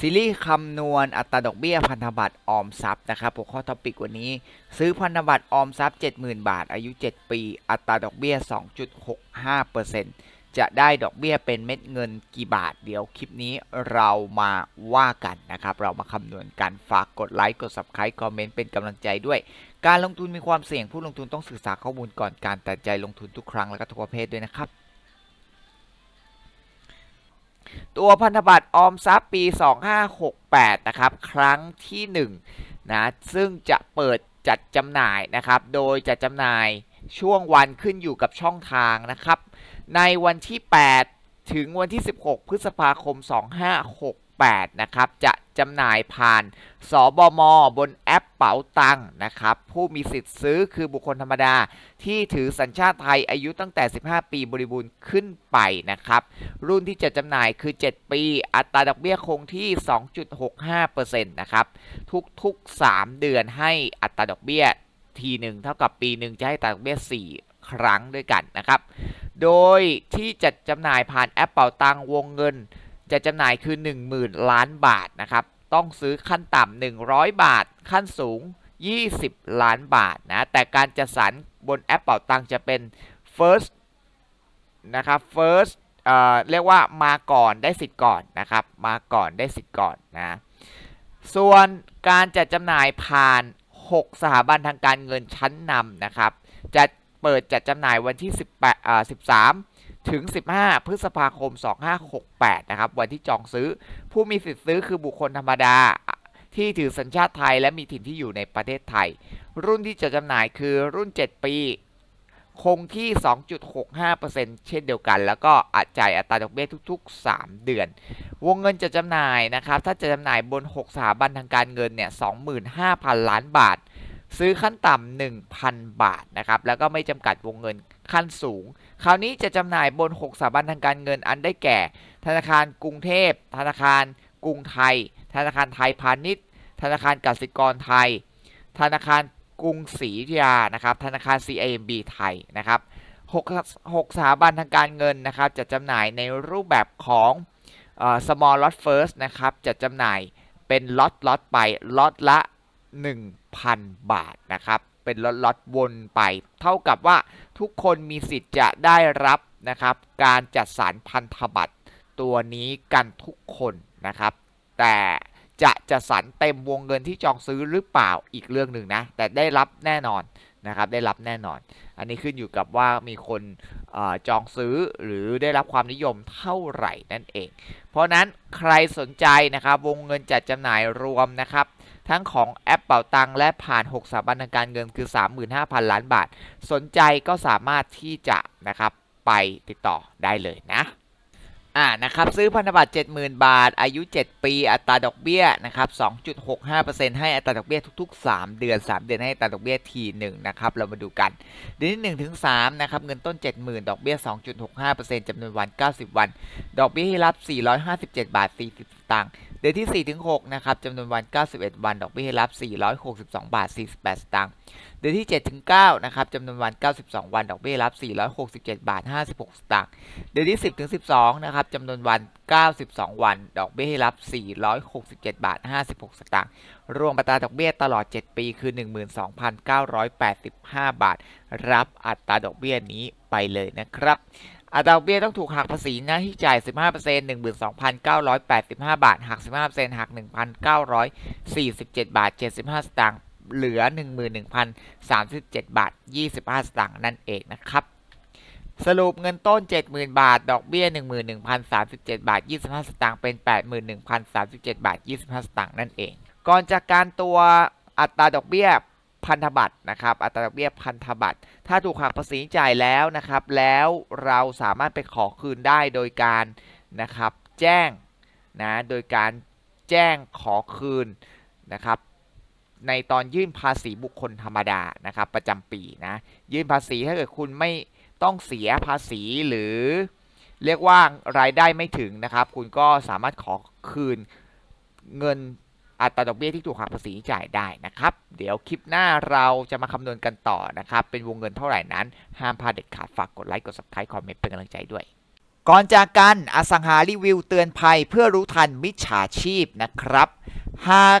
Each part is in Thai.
ซีรีส์คำนวณอัตราดอกเบี้ยพันธบัตรออมทรัพย์นะครับหัวข้อท็อปิกวันนี้ ซื้อพันธบัตรออมทรัพย์ 70,000 บาท อายุ 7 ปี อัตราดอกเบี้ย 2.65%จะได้ดอกเบี้ยเป็นเม็ดเงินกี่บาท เดี๋ยวคลิปนี้เรามาว่ากันนะครับ เรามาคำนวณกันฝากกดไลค์กด subscribe คอมเมนต์เป็นกำลังใจด้วย การลงทุนมีความเสี่ยงผู้ลงทุนต้องศึกษาข้อมูลก่อนการตัดใจลงทุนทุกครั้งและก็ทุกประเภทด้วยนะครับ ตัวพันธบัตรออมทรัพย์ปี 2568 นะครับ ครั้งที่ 1 นะ ซึ่งจะเปิดจัดจำหน่ายนะครับ โดยจัดจำหน่ายช่วงวันขึ้นอยู่กับช่องทางนะครับ ในวันที่ 8 ถึงวันที่ 16 พฤษภาคม 2568 นะครับ จะ จำหน่ายผ่าน สบม บนแอปเป๋าตังนะครับ ผู้มีสิทธิ์ซื้อคือบุคคลธรรมดา ที่ถือสัญชาติไทยอายุตั้งแต่ 15 ปีบริบูรณ์ขึ้นไปนะครับ รุ่นที่จะจำหน่ายคือ 7 ปี อัตราดอกเบี้ยคงที่ 2.65%นะครับ ทุกๆ 3 เดือนให้อัตราดอกเบี้ยทีหนึ่งเท่ากับปีหนึ่งจะให้อัตราดอกเบี้ย 4 ครั้งด้วยกันนะครับ โดยที่จะจำหน่ายผ่านแอปเป่าตังวงเงิน จะจำหน่ายคือ 10,000 ล้านบาทนะครับ ต้องซื้อขั้นต่ำ100 บาท ขั้นสูง 20 ล้านบาทนะ แต่การจัดสรรบนแอปเป่าตังจะเป็น first นะครับ first เอ่อเรียกว่ามาก่อนได้สิทธิ์ก่อนนะครับ มาก่อนได้สิทธิ์ก่อนนะ ส่วนการจัดจำหน่ายผ่าน 6 สถาบันทางการเงินชั้นนำนะครับ จะเปิดจัดจำหน่ายวันที่ 18อ่า13 ถึง 15 พฤษภาคม 2568 นะครับ วันที่จองซื้อ ผู้มีสิทธิ์ซื้อคือบุคคลธรรมดา ที่ถือสัญชาติไทยและมีถิ่นที่อยู่ในประเทศไทย รุ่นที่จะจำหน่ายคือรุ่น 7 ปี คงที่ 2.65%เช่นเดียวกัน แล้วก็อาจจ่ายอัตราดอกเบี้ยทุก ๆ 3 เดือน วงเงินจะจำหน่ายนะครับ ถ้าจะจำหน่ายบน 6 สถาบันทางการเงินเนี่ย 25,000 ล้านบาท ซื้อขั้นต่ำ1,000 บาทนะครับ แล้วก็ไม่จำกัดวงเงิน ขั้นสูง คราวนี้จะจำหน่ายบน 6 สถาบันทางการเงินอันได้แก่ ธนาคารกรุงเทพ ธนาคารกรุงไทย ธนาคารไทยพาณิชย์ ธนาคารกสิกรไทย ธนาคารกรุงศรีอยุธยานะครับ ธนาคาร CIMB ไทยนะครับ6 6สถาบันทางการเงินนะครับจะจำหน่ายในรูปแบบของเอ่อ small lot first นะครับจะจำหน่ายเป็นล็อตล็อตไปล็อตละ 1,000 บาทนะครับ เป็นล็อตล็อตวนไป เท่ากับว่าทุกคนมีสิทธิ์จะได้รับนะครับ การจัดสรรพันธบัตรตัวนี้กันทุกคนนะครับ แต่จะจัดสรรเต็มวงเงินที่จองซื้อหรือเปล่าอีกเรื่องหนึ่งนะ แต่ได้รับแน่นอนนะครับได้รับแน่นอน อันนี้ขึ้นอยู่กับว่ามีคนอจองซื้อหรือได้รับความนิยมเท่าไหร่นั่นเอง เพราะนั้นใครสนใจนะครับวงเงินจัดจำหน่ายรวมนะครับ ทั้งของแอปเป่าตังและผ่าน 6สถาบันทางการเงินคือ 35,000 ล้านบาท สนใจก็สามารถที่จะนะครับไปติดต่อได้เลยนะอ่านะครับซื้อพันธบัตร70,000 บาท อายุ 7 ปี อัตราดอกเบี้ยนะครับ2.65%ให้อัตราดอกเบี้ยทุก ๆ 3 เดือน 3 เดือนให้อัตราดอกเบี้ยทีหนึ่งนะครับเรามาดูกัน เดือนที่1ถึง3นะครับเงินต้น 70,000 ดอกเบี้ย 2.65%จำนวนวัน 90 วัน ดอกเบี้ยที่รับ 457 บาท 40สตางค์ เดือนที่4ถึง6นะครับจำนวนวัน 91 วัน ดอกเบี้ยรับ 462 บาท 48 สตางค์ เดือนที่7ถึง9นะครับจำนวนวัน 92 วัน ดอกเบี้ยรับ 467 บาท 56 สตางค์ เดือนที่ 10ถึง12 นะครับจำนวนวัน 92 วัน ดอกเบี้ยให้รับ 467 บาท 56 สตางค์ รวมอัตราดอกเบี้ยตลอด 7 ปีคือ 12,985 บาท รับอัตราดอกเบี้ยนี้ไปเลยนะครับ อัตราเบี้ยต้องถูกหักภาษีหน้าที่จ่าย 15% 12,985 บาท หัก 15%หัก 1,947 บาท 75 สตางค์ เหลือ 11,037 บาท 25 สตางค์นั่นเองนะครับ สรุปเงินต้น 70,000 บาท ดอกเบี้ย 11,037 บาท 25 สตางค์ เป็น 81,037 บาท 25 สตางค์นั่นเอง ก่อนจากการตัวอัตราดอกเบี้ย พันธบัตรนะครับ อัตราดอกเบี้ยพันธบัตร ถ้าถูกหักภาษีจ่ายแล้วนะครับ แล้วเราสามารถไปขอคืนได้โดยการนะครับ แจ้งนะโดยการแจ้งขอคืนนะครับในตอนยื่นภาษีบุคคลธรรมดานะครับประจำปีนะยื่นภาษีถ้าเกิดคุณไม่ต้องเสียภาษีหรือ เรียกว่ารายได้ไม่ถึงนะครับ คุณก็สามารถขอคืนเงิน อัตราดอกเบี้ยที่ถูกหักภาษีจ่ายได้นะครับ เดี๋ยวคลิปหน้าเราจะมาคำนวณกันต่อนะครับ เป็นวงเงินเท่าไหร่นั้น ห้ามพลาดเด็ดขาดฝากกดไลค์กด subscribe คอมเมนต์เป็นกำลังใจด้วย ก่อนจากกันอสังหารีวิวเตือนภัยเพื่อรู้ทันมิจฉาชีพนะครับ หาก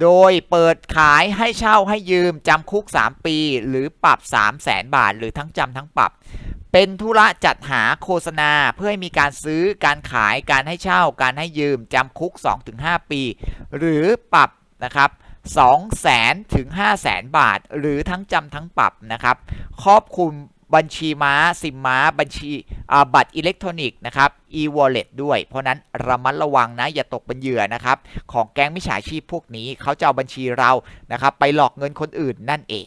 โดยเปิดขายให้เช่าให้ยืมจำคุก 3 ปี หรือปรับ 3 0 0แสนบาท หรือทั้งจำทั้งปรับ เป็นธุระจัดหาโฆษณาเพื่อให้มีการซื้อการขายการให้เช่า การให้ยืมจำคุก 2-5 ปี หรือปรับนะครับ2แสนถึง5แสนบาท หรือทั้งจำทั้งปรับนะครับ ครอบคลุมบัญชีม้า ซิมม้า บัญชี บัตรอิเล็กทรอนิกส์นะครับ e-wallet ด้วย เพราะนั้นระมัดระวังนะ อย่าตกเป็นเหยื่อนะครับ ของแก๊งมิจฉาชีพพวกนี้เขาจะเอาบัญชีเรานะครับ ไปหลอกเงินคนอื่นนั่นเอง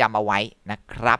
จำเอาไว้นะครับ